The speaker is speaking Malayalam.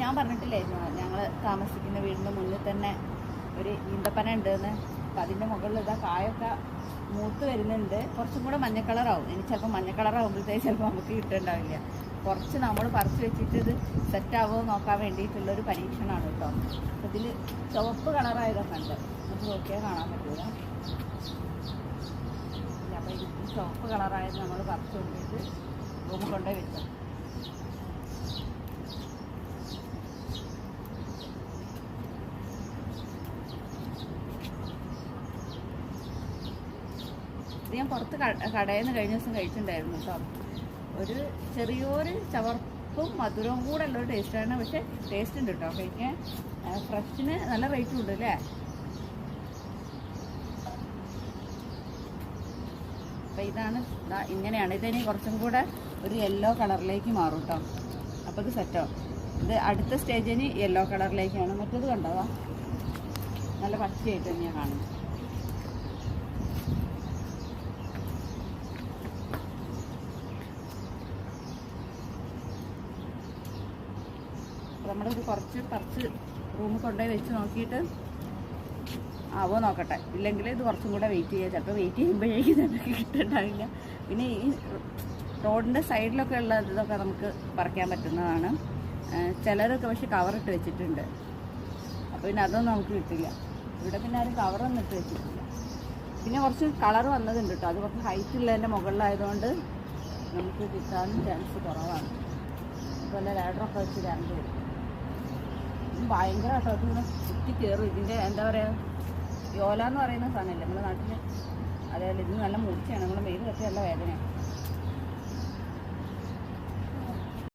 ഞാൻ പറഞ്ഞിട്ടില്ലായിരുന്നു ഞങ്ങൾ താമസിക്കുന്ന വീടിന്റെ മുന്നിൽ തന്നെ ഒരു ഈന്തപ്പന ഉണ്ടെന്ന്. അപ്പം അതിന്റെ മുകളിൽ ഇതാ കായൊക്കെ മൂത്ത് വരുന്നുണ്ട്. കുറച്ചും കൂടെ മഞ്ഞ കളറാവും. ഇനി ചിലപ്പോൾ മഞ്ഞ കളറാവുമ്പോഴത്തേക്ക് ചിലപ്പോൾ നമുക്ക് കിട്ടുന്നുണ്ടാവില്ല കുറച്ച് നമ്മൾ പറിച്ച് വെച്ചിട്ട് ഇത് സെറ്റാവുമോ നോക്കാൻ വേണ്ടിയിട്ടുള്ളൊരു പരീക്ഷണമാണ് കേട്ടോ. ഇതിൽ ചുവപ്പ് കളറായതൊക്കെ ഉണ്ട് നമുക്ക് നോക്കിയാൽ കാണാൻ പറ്റില്ല അപ്പോൾ ഇത് ചുവപ്പ് കളറായത് നമ്മൾ പറിച്ചു കൊണ്ടിട്ട് റൂമിൽ കൊണ്ടുപോയി വെച്ചു. ഇത് ഞാൻ പുറത്ത് കടയിൽ നിന്ന് കഴിഞ്ഞ ദിവസം കഴിച്ചിട്ടുണ്ടായിരുന്നു കേട്ടോ. ഒരു ചെറിയൊരു ചവർപ്പും മധുരവും കൂടെ ഉള്ള ഒരു ടേസ്റ്റാണ് പക്ഷേ ടേസ്റ്റ് ഉണ്ട് കേട്ടോ. കഴിക്കാൻ ഫ്രഷിന് നല്ല റേറ്റും ഉണ്ട് അല്ലേ? അപ്പം ഇതാണ് ഇങ്ങനെയാണ്. ഇതിനി കുറച്ചും കൂടെ ഒരു യെല്ലോ കളറിലേക്ക് മാറും കേട്ടോ. അപ്പോൾ ഇത് സെറ്റോ ഇത് അടുത്ത സ്റ്റേജിന് യെല്ലോ കളറിലേക്കാണ് മറ്റേത് കണ്ടോ? നല്ല പച്ചയായിട്ട് തന്നെയാണ് കാണുന്നത്. അപ്പോൾ നമ്മളിത് കുറച്ച് പറിച്ച് റൂമിൽ കൊണ്ടുപോയി വെച്ച് നോക്കിയിട്ട് ആവോ നോക്കട്ടെ. ഇല്ലെങ്കിൽ ഇത് കുറച്ചും കൂടെ വെയിറ്റ് ചെയ്യാം. ചിലപ്പോൾ വെയിറ്റ് ചെയ്യുമ്പോഴേക്കും നമുക്ക് കിട്ടുന്നുണ്ടാവില്ല പിന്നെ ഈ റോഡിന്റെ സൈഡിലൊക്കെ ഉള്ള ഇതൊക്കെ നമുക്ക് പറിക്കാൻ പറ്റുന്നതാണ്. ചിലരൊക്കെ പക്ഷെ കവറിട്ട് വെച്ചിട്ടുണ്ട്. അപ്പോൾ പിന്നെ അതൊന്നും നമുക്ക് കിട്ടില്ല. ഇവിടെ പിന്നെ ആരും കവറൊന്നും ഇട്ട് വെച്ചിട്ടില്ല. പിന്നെ കുറച്ച് കളർ വന്നതുണ്ട് കേട്ടോ അത് കുറച്ച് ഹൈറ്റ് ഉള്ളതിന്റെ മുകളിലായതുകൊണ്ട് നമുക്ക് കിട്ടാനും ചാൻസ് കുറവാണ്. അതുപോലെ ലാഡറൊക്കെ വെച്ച് രണ്ട് വരും ഇത് ഭയങ്കര കുത്തി കയറും ഇതിന്റെ എന്താ പറയുക യോല എന്ന് പറയുന്ന സാധനമല്ലേ നമ്മുടെ നാട്ടിൽ അതേപോലെ ഇത് നല്ല മുടിച്ചാണ് നമ്മുടെ മെയിൽ കത്തി നല്ല വേദനയാണ്